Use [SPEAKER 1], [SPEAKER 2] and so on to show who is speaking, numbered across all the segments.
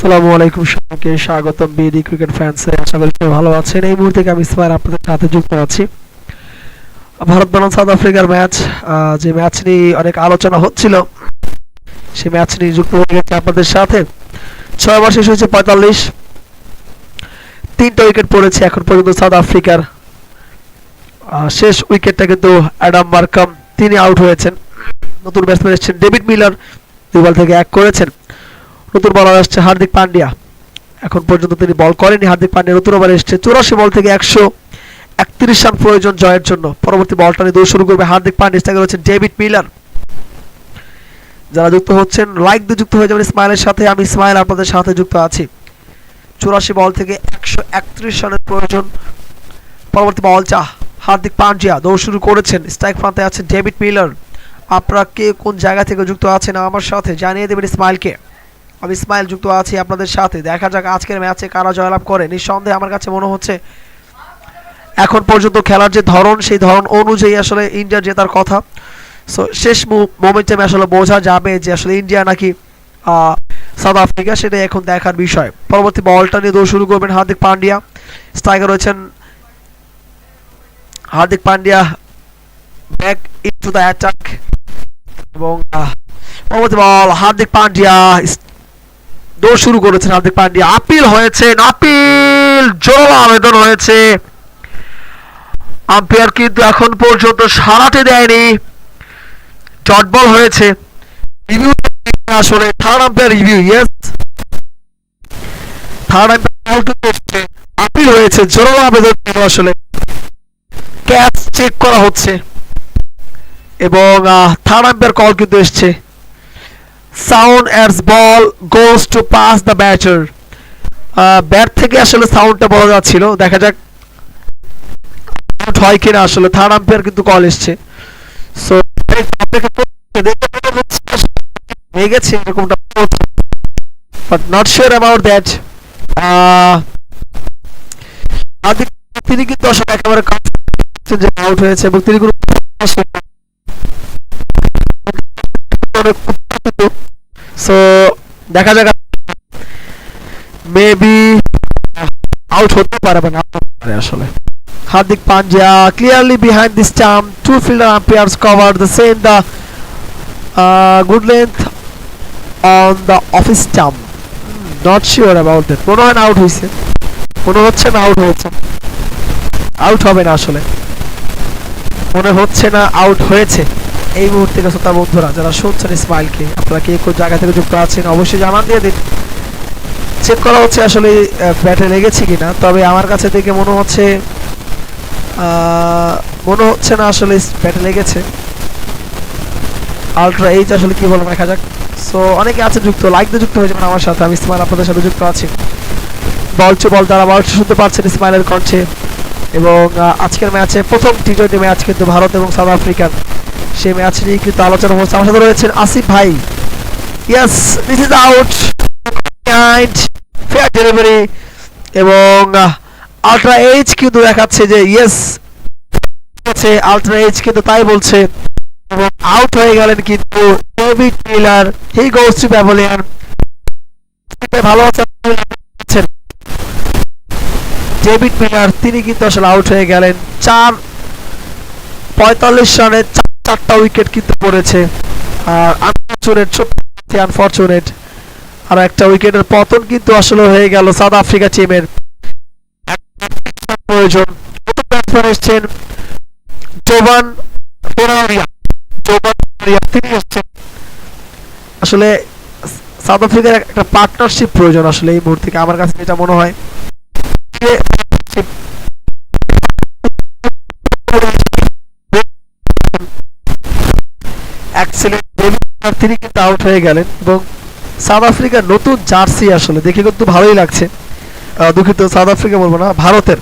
[SPEAKER 1] আসসালামু আলাইকুম সবাইকে, স্বাগতম বিডি ক্রিকেট ফ্যান্সে আশা করি সবাই ভালো আছেন। এই মুহূর্তে আমি ইসমাইল আপনাদের সাথে যুক্ত আছি। ভারত বনাম সাউথ আফ্রিকার ম্যাচ যে ম্যাচ নিয়ে অনেক আলোচনা হচ্ছিল সেই ম্যাচ নিয়ে যুক্ত হয়ে গেছে আপনাদের সাথে। ছয় ওভার শেষ হয়েছে পঁয়তাল্লিশ। তিনটা উইকেট পড়েছে এখন পর্যন্ত সাউথ আফ্রিকার। শেষ উইকেটটা কিন্তু অ্যাডাম মার্কাম, তিনি আউট হয়েছেন। নতুন ব্যাটসম্যান এসেছেন ডেভিড মিলার। দুই বল থেকে এক করেছেন। নতুন বলার আসছে হার্দিক পান্ডিয়া। এখন পর্যন্ত তিনি বল করেনি হার্দিক পান্ডিয়া নতুন ওভার এসছে। চুরাশি বল থেকে একশো একত্রিশ রান প্রয়োজন জয়ের জন্য। পরবর্তী বলটা নিয়ে শুরু করবে হার্দিক পান্ডিয়া। থেকে রয়েছে ডেভিড মিলার। যারা যুক্ত হচ্ছেন লাইক দিয়ে যুক্ত হয়ে যাবেন ইসমাইলের সাথে। আমি ইসমাইল আপনাদের সাথে যুক্ত আছি। চুরাশি বল থেকে একশো একত্রিশ রানের প্রয়োজন। পরবর্তী বল চা, হার্দিক পান্ডিয়া দৌড় শুরু করেছেন। স্ট্রাইক প্রান্তে আছে ডেভিড মিলার। আপনারা কে কোন জায়গা থেকে যুক্ত আছেন আমার সাথে জানিয়ে দেবেন ইসমাইলকে আমি ইসমাইল যুক্ত আছি আপনাদের সাথে। দেখা যাক আজকের ম্যাচে কারা জয়লাভ করে। নিঃসন্দেহে আমার কাছে মনে হচ্ছে, এখন পর্যন্ত খেলার যে ধরন, সেই ধরন অনুযায়ী আসলে ইন্ডিয়া জেতার কথা। সো শেষ মোমেন্টে আসলে বোঝা যাবে যে আসলে ইন্ডিয়া নাকি সাউথ আফ্রিকা সেটাই এখন দেখার বিষয়। পরবর্তী বলটা নিয়ে দৌড় শুরু করবেন হার্দিক পান্ডিয়া। স্ট্রাইকার রয়েছেন Hardik Pandya back into the attack এবং পরবর্তী বল, হার্দিক পান্ডিয়া দৌড় শুরু করেছেন হার্দিক পান্ডিয়া আপিল হয়েছে, আপিল জোরালো আবেদন হয়েছে। আম্পায়ার কিন্তু এখন পর্যন্ত সারাতে দেয়নি। ডট বল হয়েছে। রিভিউ আসলে third umpire review yes third umpire appeal হয়েছে জোরালো আবেদন আসলে। ক্যাচ চেক করা হচ্ছে। এবং থার্ড আম্পায়ার কল কিন্তু এসছে। Sound as ball goes to pass the batter bat থেকে আসলে সাউন্ডটা বলা যাচ্ছিল। দেখা যাক হয় কিনা আসলে। থার্ড আম্পায়ার কিন্তু কল এসছে। সো হয়ে গেছে এরকমটা। But not sure about that তিনি কিন্তু আসলে একেবারে আউট হয়েছে এবং তিনি কোনো দেখা যাক। মেবি আউট হতে পারে বা না পারে আসলে। Hardik Pandya clearly behind this term to fielder umpires cover the same the good length on the office term not sure about that মনে হয় না আউট হয়েছে মনে হচ্ছে না আউট হয়েছে। আউট হবে না আসলে। মনে হচ্ছে না আউট হয়েছে। এই মুহূর্তে শ্রোতা বন্ধুরা, যারা শুনছেন ইসমাইলকে। আপনারা কে কোন জায়গা থেকে যুক্ত আছেন অবশ্যই জানান, দিয়ে দিন। চেক করা হচ্ছে আসলে ব্যাটে লেগেছে কিনা, তবে আমার কাছে দেখে মনে হচ্ছে মনে হচ্ছে না আসলে ব্যাটে লেগেছে। আলট্রা এইচ আসলে কি বলব, দেখা যাক। সো অনেকে আছে যুক্ত লাইক দিয়ে যুক্ত হয়ে যাবেন আমার সাথে, আমি ইসমাইল আপনাদের সাথে যুক্ত আছি। বলছে বল তারা বল শুনতে পারছেন ইসমাইলের কণ্ঠে। এবং আজকের ম্যাচে প্রথম টি টোয়েন্টি ম্যাচ কিন্তু ভারত এবং সাউথ আফ্রিকার সেই ম্যাচ নিয়ে কিন্তু আলোচনা হচ্ছে। আমার সাথে রয়েছেন আসিফ ভাই। Yes this is out fair delivery এবং আলট্রা এইচ কিন্তু দেখাচ্ছে যে ইয়েস আছে আলট্রা এইচ কিন্তু তাই বলছে। এবং আউট হয়ে গেলেন কিন্তু হি গোস টু ভালো আছেন? ডেভিড মিলার তিনি কিন্তু আসলে আউট হয়ে গেলেন। চার, পঁয়তাল্লিশ রানে চারটা উইকেট কিন্তু পড়েছে। আর আনফর্চুনেট সত্যি আনফর্চুনেট আর একটা উইকেটের পতন কিন্তু আসলে হয়ে গেল সাউথ আফ্রিকা টিমের প্রয়োজন। ব্যাটসম্যান এসছেন জোবান আসলে সাউথ আফ্রিকার একটা পার্টনারশিপ প্রয়োজন আসলে এই মুহূর্তে, আমার কাছে যেটা মনে হয়। Bowling তিনি কিন্তু আউট হয়ে গেলেন এবং সাউথ আফ্রিকার নতুন জার্সি আসলে দেখে কিন্তু ভালোই লাগছে। দুঃখিত সাউথ আফ্রিকা বলব না, ভারতের।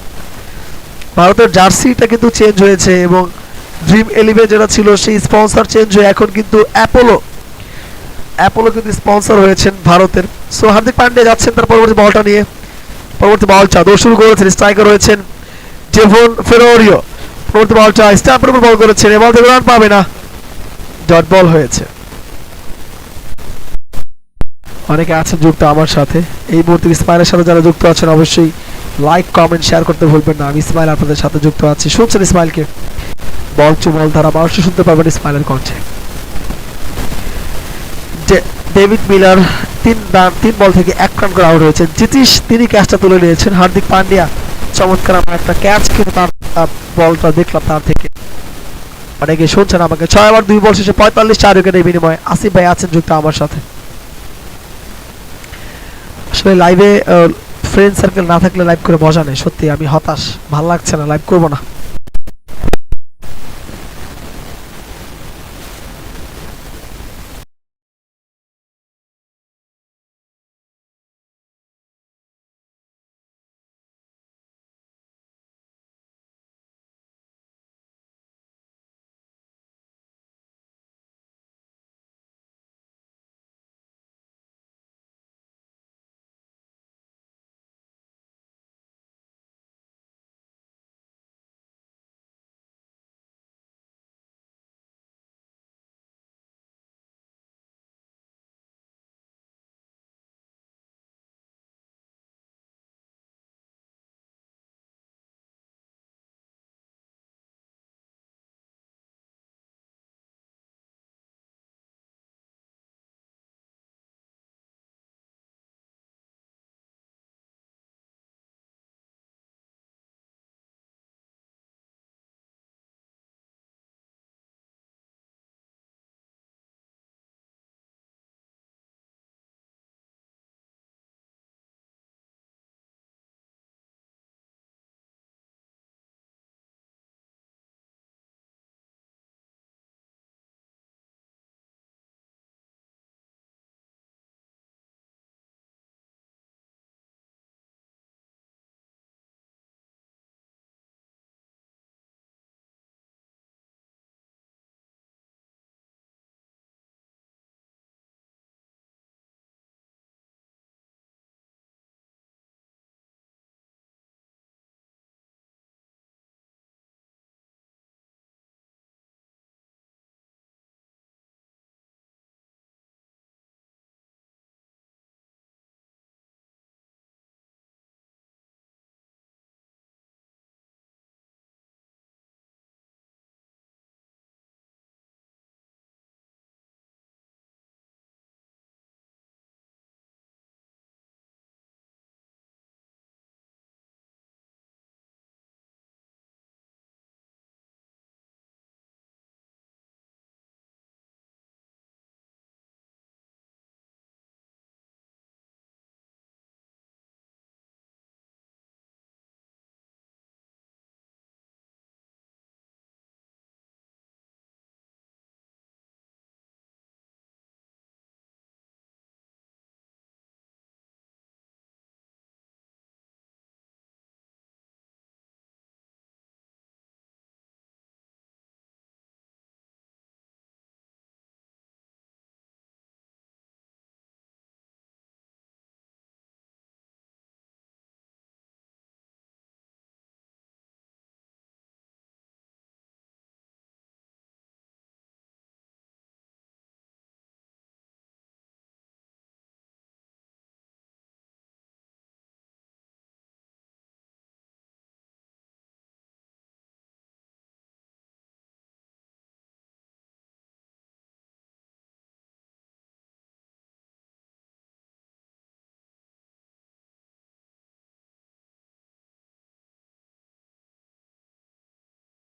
[SPEAKER 1] ভারতের জার্সিটা কিন্তু চেঞ্জ হয়েছে এবং ড্রিম এলিভে যেটা ছিল সেই স্পন্সর চেঞ্জ হয়ে এখন কিন্তু অ্যাপোলো অ্যাপোলো কিন্তু স্পন্সর হয়েছেন ভারতের। সো হার্দিক পান্ডে যাচ্ছেন তার পরবর্তী বলটা নিয়ে। পরবর্তী বল চা শুরু করেছেন স্ট্রাইকার রয়েছেন ডেভন ফেরোরিও পরবর্তী বল চা স্ট্যাম্পের উপর বল করেছেন এ বল থেকে রান পাবে না। ডট বল হয়েছে। অনেকে আছেন যুক্ত আমার সাথে। এই মুহূর্তে ইসমাইলের সাথে যারা যুক্ত আছেন অবশ্যই লাইক কমেন্ট শেয়ার করতে ভুলবেন না। আমি ইসমাইল আপনাদের সাথে যুক্ত আছি। শুনছেন ইসমাইলকে বল চুমল ধারা। মানুষও শুনতে পারবেন ইসমাইলের কণ্ঠে। ডেভিড মিলার তিন রান তিন বল থেকে এক রান করে আউট হয়েছেন জিতিশ, তিনি ক্যাচটা তুলে নিয়েছেন। হার্দিক পান্ডিয়া, চমৎকার আমার একটা ক্যাচ কিন্তু তার বলটা দেখলাম তার থেকে। অনেকে শুনছেন আমাকে? ছয় ওভার, দুই বল শেষে পঁয়তাল্লিশ, চার উইকেটের বিনিময়ে। আসিফ ভাই আছেন যুক্ত আমার সাথে। আসলে লাইভে ফ্রেন্ড সার্কেল না থাকলে লাইভ করে মজা নেই, সত্যি আমি হতাশ। ভালো লাগছে না লাইভ করব না।